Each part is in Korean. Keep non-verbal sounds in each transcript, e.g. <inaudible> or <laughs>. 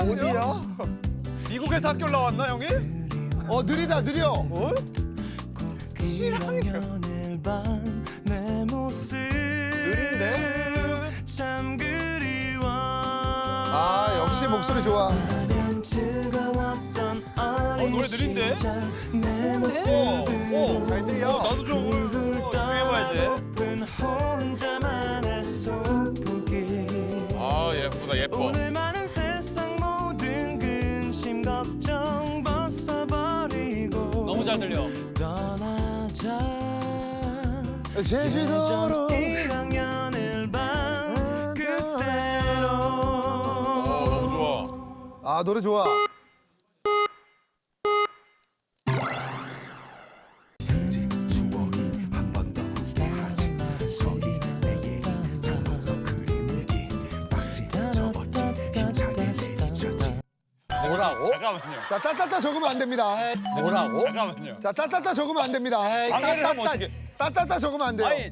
어디야? 미국에서 학교 나왔나 형이? 어 느리다 느려. 어? 느린데? 아 역시 목소리 좋아. 어 노래 느린데? 어, 어, 잘 들려. 어, 나도 좀 제주도로 1학년 1반 그대로 어 너무 좋아. 아 노래 좋아. 뭐라고? 잠깐만요. 자 따따따 적으면 안 됩니다. 뭐라고? 잠깐만요. 자 따따따 적으면 안 됩니다. 방해를 하면 따따따 어떡해. 따따따 적으면 안 돼요. 아니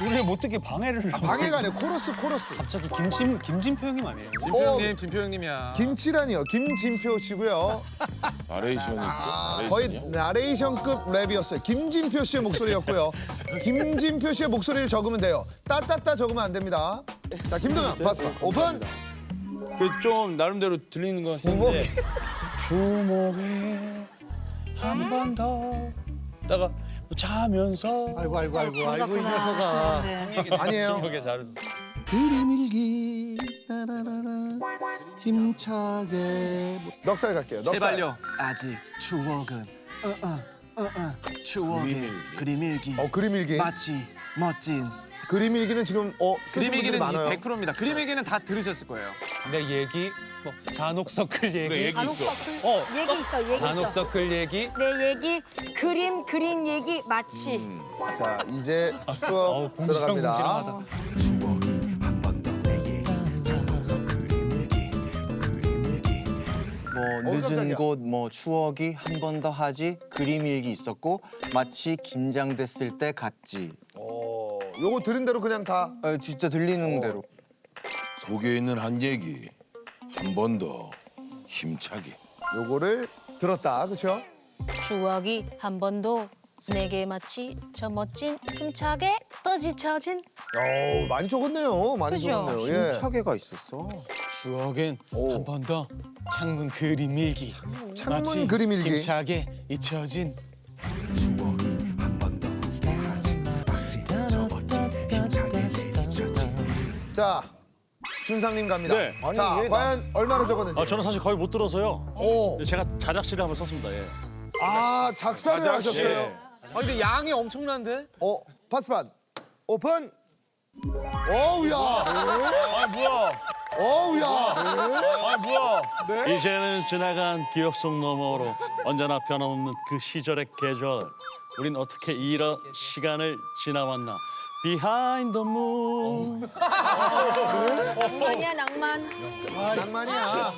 노래 못 듣게 방해를. 방해가 아니라 코러스 코러스. 갑자기 김진 김진표 형님 아니에요? 진표 형님, 진표 형님이야. 김치란이요. 김진표 씨고요. 나레이션이 아. 거의 나레이션급 랩이었어요. 김진표 씨의 목소리였고요. <laughs> 김진표 씨의 목소리를 적으면 돼요. 따따따 적으면 안 됩니다. 자 김동현 바스파 오픈. 그좀 나름대로 들리는 것 같은데. 주목해 한번 더. 뭐 자면서. 아이고 아이고 아이고 아이고 이 녀석아. 아니에요. 주목해 잘. 그리밀기 따라라라 힘차게 넉살 갈게요. 넉살. 제발요 아직 추억은 어어 어어 추억의 그림일기 어 그림일기. 마치 멋진 그림일기는 지금 어 쓰신 분들이 그림일기는 많아요. 100%입니다. 그림일기는 다 들으셨을 거예요. 근데 얘기, 뭐 잔혹 서클 얘기, 그래 얘기 간혹 있어. 서클. 어, 얘기 있어 얘기 잔혹 있어. 서클 얘기. 내 얘기 그림 그림 얘기 마치. 자 이제 수업 어우, 들어갑니다. 궁시렁궁시렁하다. 뭐 어, 늦은 깜짝이야. 곳 뭐 추억이 한 번 더 하지 그림 일기 있었고 마치 긴장됐을 때 같지. 어 요거 들은 대로 그냥 다. 아, 진짜 들리는 대로 속에 있는 한 얘기 한 번 더 힘차게. 요거를 들었다 그렇죠? 추억이 한 번도 내게 마치 저 멋진 힘차게 또 지쳐진 어 많이 적었네요. 많이 그죠? 적었네요. 예. 힘차게가 있었어 추억엔 오. 한번 더 창문 그림 일기 창문 그림 일기. 힘차게 잊혀진 자 준상님 갑니다. 네. 자 과연 얼마나 적었는지. 아, 저는 사실 거의 못 들어서요. 오. 제가 자작시를 한번 썼습니다. 예. 아 작사를 자작시. 하셨어요. 아 근데 양이 엄청난데? 어 파스판 오픈. 어우야. 아 뭐야? 어우야. 아 뭐야? 이제는 지나간 기억 속 너머로 언제나 변함없는 그 시절의 계절. 우린 어떻게 이런 시간을 지나왔나. Behind the moon. 낭만이야 낭만 낭만이야.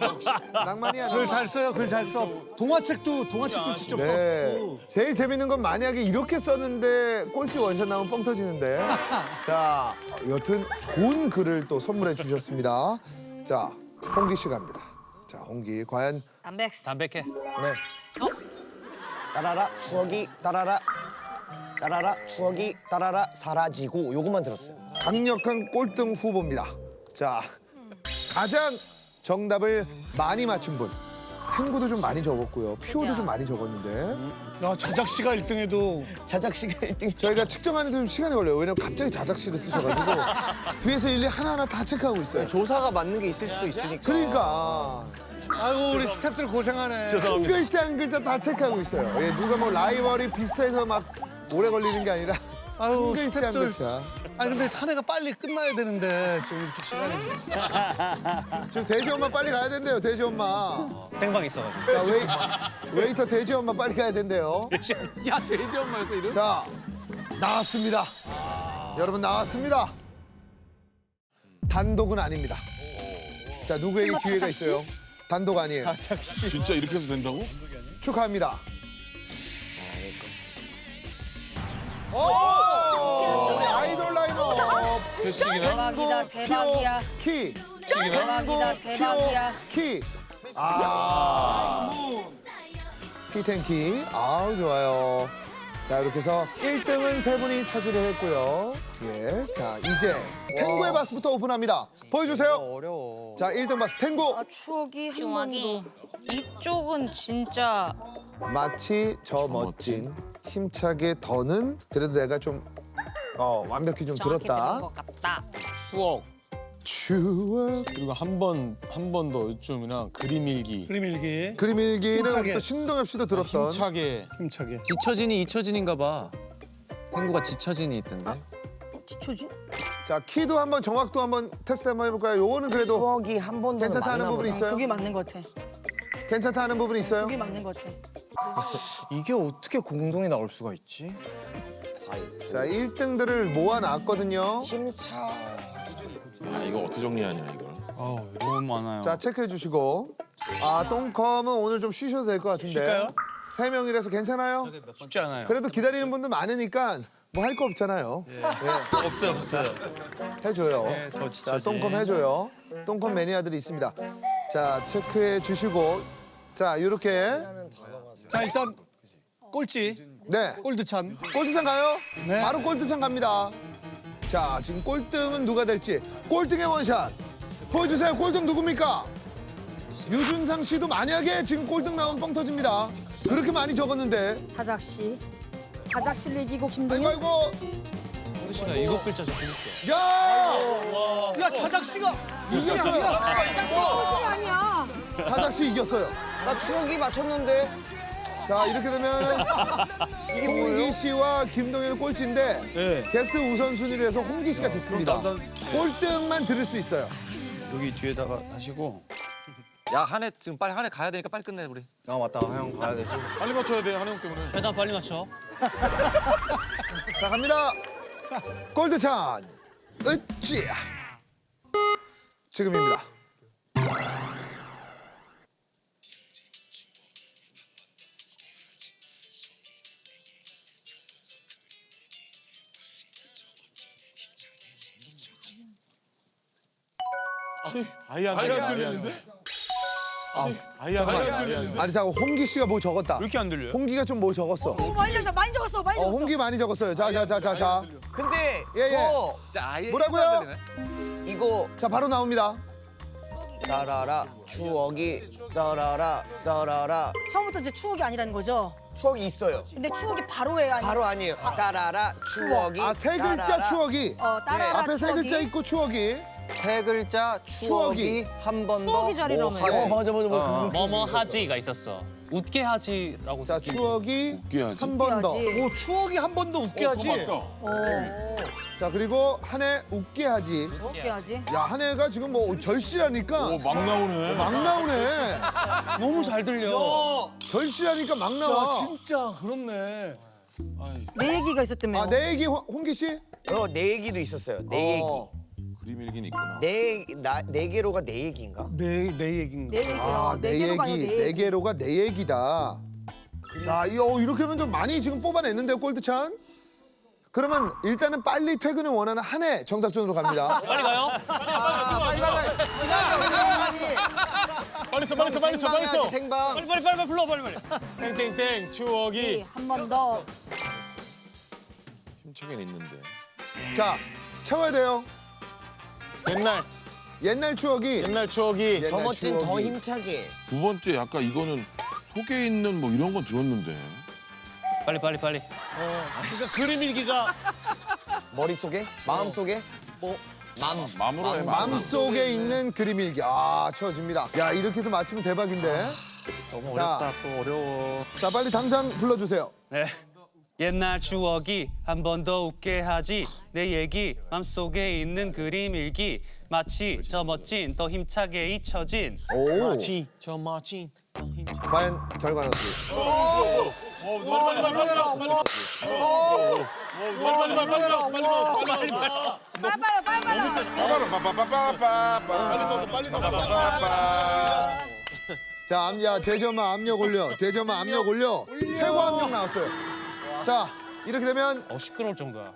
낭만이야. 글잘 써요, 글 잘 써. 동화책도 동화책도 직접 써. 네. 제일 재밌는 건 만약에 이렇게 썼는데 꼴찌 원샷 나오면 뻥 터지는데. <laughs> 자, 여튼 좋은 글을 또 선물해 주셨습니다. 자, 홍기 씨 갑니다. 자, 홍기 과연 담백스 담백해. 네. 따라라 추억이 따라라 따라라 추억이 따라라 사라지고 요것만 들었어요 강력한 꼴등 후보입니다. 자, 가장 정답을 많이 맞춘 분. 탱구도 좀 많이 적었고요. 피오도 그죠. 좀 많이 적었는데 야, 자작 씨가 1등해도 자작시가 1등 저희가 측정하는 데 좀 시간이 걸려요. 왜냐면 갑자기 자작시를 쓰셔가지고 <laughs> 뒤에서 일일이 하나하나 다 체크하고 있어요. 조사가 맞는 게 있을 수도 있으니까 그러니까 아이고 우리 스태프들 고생하네. 한 글자 한 글자 다 체크하고 있어요. 예, 누가 뭐 라이벌이 비슷해서 막 오래 걸리는 게 아니라 아유, 한 스태프들. 글자. 아니 근데 한 해가 빨리 끝나야 되는데 지금 이렇게 시간이. <laughs> 지금 돼지 엄마 빨리 가야 된대요. 돼지 엄마. 생방 있어가지고. 자, 웨이, 웨이터 돼지 엄마 빨리 가야 된대요. 야 돼지 엄마였어 이름? 자, 나왔습니다. 여러분 나왔습니다. 단독은 아닙니다. 자, 누구에게 기회가 있어요? 단독 아니에요. 진짜 이렇게 해도 된다고? 축하합니다. 오! 우리 아이돌 라인업 패식이나? 대박이다 대박이야 키 대박이다 대박이야. 키. 아. 키텐키. 아우, 좋아요. 자, 이렇게 해서 1등은 세 분이 차지를 했고요. 예. 자, 이제 탱고의 바스부터 오픈합니다. 보여주세요. 어려워. 자, 1등 바스 탱고. 아, 추억이 한 번도. 이쪽은 진짜 마치 저 멋진 힘차게 더는 그래도 내가 좀 어, 완벽히 좀 정확히 들은 들었다. 것 같다. 추억 추억. 그리고 한 번 한 번 더 요즘이나 그림 일기 그림 일기. 그림 일기는 힘차게. 또 신동엽 씨도 들었던. 힘차게 힘차게. 지처진이 이처진인가 봐. 탱구가 지처진이 있던데. 지쳐진? 자, 키도 한번 정확도 한번 테스트 한번 해볼까요? 요거는 그래도 추억이 한 번도 괜찮다 하는 부분이 있어요? 그게 맞는 것 같아. 괜찮다 하는 부분이 있어요? 그게 맞는 것 같아. <laughs> 이게 어떻게 공동이 나올 수가 있지? 자, 1등들을 모아놨거든요. 힘차. 아 이거 어떻게 정리하냐 이걸. 아우 너무 많아요. 자, 체크해 주시고. 아, 똥컴은 오늘 좀 쉬셔도 될 것 같은데. 쉴까요? 세 명이라서 괜찮아요? 쉽지 않아요. 그래도 기다리는 분들 많으니까 뭐 할 거 없잖아요. 예. <laughs> 없어요 없어요. 해줘요. 네, 저 자. 똥컴 해줘요. 똥컴 매니아들이 있습니다. 자, 체크해 주시고. 자, 이렇게. 자 일단 꼴찌 네. 골드찬. 꼴등상 가요? 네. 바로 꼴등상 갑니다. 자, 지금 꼴등은 누가 될지. 꼴등의 원샷. 보여주세요. 꼴등 누굽니까? 유준상 씨도 만약에 지금 꼴등 나오면 뻥 터집니다. 그렇게 많이 적었는데. 자작 씨. 자작 씨를 이기고 아이고, 김동현. 아이고. 씨가 일곱 글자 적힌 있어. 야! 야 자작 씨가 이겼어요. 자작 씨 꼴등이 아니야. 사작 씨 이겼어요. 나 추억이 맞췄는데. 자, 이렇게 되면은 홍기 씨와 김동현은 꼴찌인데 네. 게스트 우선순위로 해서 홍기 씨가 듣습니다. 그럼 나- 꼴등만 들을 수 있어요. 여기 뒤에다가 하시고 야 한 해 지금 빨리 한 해 가야 되니까 빨리 끝내 우리. 아 맞다 형 가야 되지. 빨리 맞춰야 돼 한영 때문에. 최대한 빨리 맞춰. <laughs> 자, 갑니다. 골드찬. 으쌰. 지금입니다. 아예 안 들려. 아예 안 들리는데? 아예 안 들려. 아예 안 들려. 아니, 자, 홍기 씨가 뭐 적었다. 왜 이렇게 안 들려요? 홍기가 좀 뭐 적었어. 오 많이 적었다. 많이 적었어. 많이 어, 적었어. 홍기 많이 적었어요. 자, 자, 자, 자, 자. 근데 예, 예. 저 진짜 아예 뭐라고요? 이거 자, 바로 나옵니다. 따라라 추억이 따라라 따라라 처음부터 이제 추억이 아니라는 거죠. 추억이 있어요. 근데 추억이 바로예요. 아니 바로 아니에요. 따라라 추억이 아, 세 글자 따라라. 추억이. 어 따라라 앞에 세 추억이. 글자 있고 추억이. 세 글자 추억이, 추억이. 한 번 더. 추억이 자리라며. 어 맞아 맞아 맞아. 뭐뭐 하지가 있었어. 웃게 하지라고. 자, 추억이 웃게 하지. 한 번 더. 웃게 오 추억이 한 번 더 웃게 하지. 자, 그리고 한 해 웃게 하지. 어떻게 하지? 야, 한 해가 지금 뭐 절실하니까 막 나오네. 막 나오네. 너무 잘 들려. 절실하니까 막야 나와. 진짜 그렇네. 내 얘기가 있었다며. 아, 내 얘기 홍- 홍기 씨? 어 내 얘기도 있었어요. 내 얘기. 어. 그림 일기는 있구나. 내나네 개로가 내 얘기인가? 내 내 얘긴가. 내 얘기야. 아, 내 개로가 얘기, 내네 얘기. 개로가 내 얘기다. 자, 이거 이렇게 하면 좀 많이 지금 뽑아냈는데요, 골드찬? 그러면 일단은 빨리 퇴근을 원하는 한해 정답전으로 갑니다. <laughs> 빨리 가요. 빨리 써 빨리 써 빨리 써 빨리 써. 생방. 빨리 빨리 빨리 빨리 불러 빨리 빨리. 땡땡땡 추억이. 한 번 더. 힘차게는 있는데. 자, 채워야 돼요. 옛날 옛날 추억이 옛날 추억이. 저 멋진 더 추억이. 힘차게. 두 번째 약간 이거는 속에 있는 뭐 이런 건 들었는데. 빨리 빨리 빨리. 그러니까 그림 일기가 <laughs> 머릿속에? 마음속에? 마음으로 해. 마음속에 있는 그림 일기. 아, 채워집니다. 야, 이렇게 해서 맞히면 대박인데. 너무 자. 어렵다 또 어려워. 자, 빨리 당장 불러주세요. 네. 옛날 추억이 한 번 더 웃게 하지 내 얘기 맘속에 있는 그림 일기 마치 저 멋진 더 힘차게 잊혀진 오, 마치 저 마치. 과연 결과는 어떻게? 빨리 빨리 빨리 빨리. 빨리 빨리 빨리 빨리 나왔어 빨리 나왔어 빨리 나왔어. 빨리 빨리 빨리 빨리. 빨리 썼어 빨리 썼어. 자, 암, 야, 대저마 압력 올려. 대저마 압력 올려. 최고 압력 나왔어요. 자, 이렇게 되면 어 시끄러울 정도야.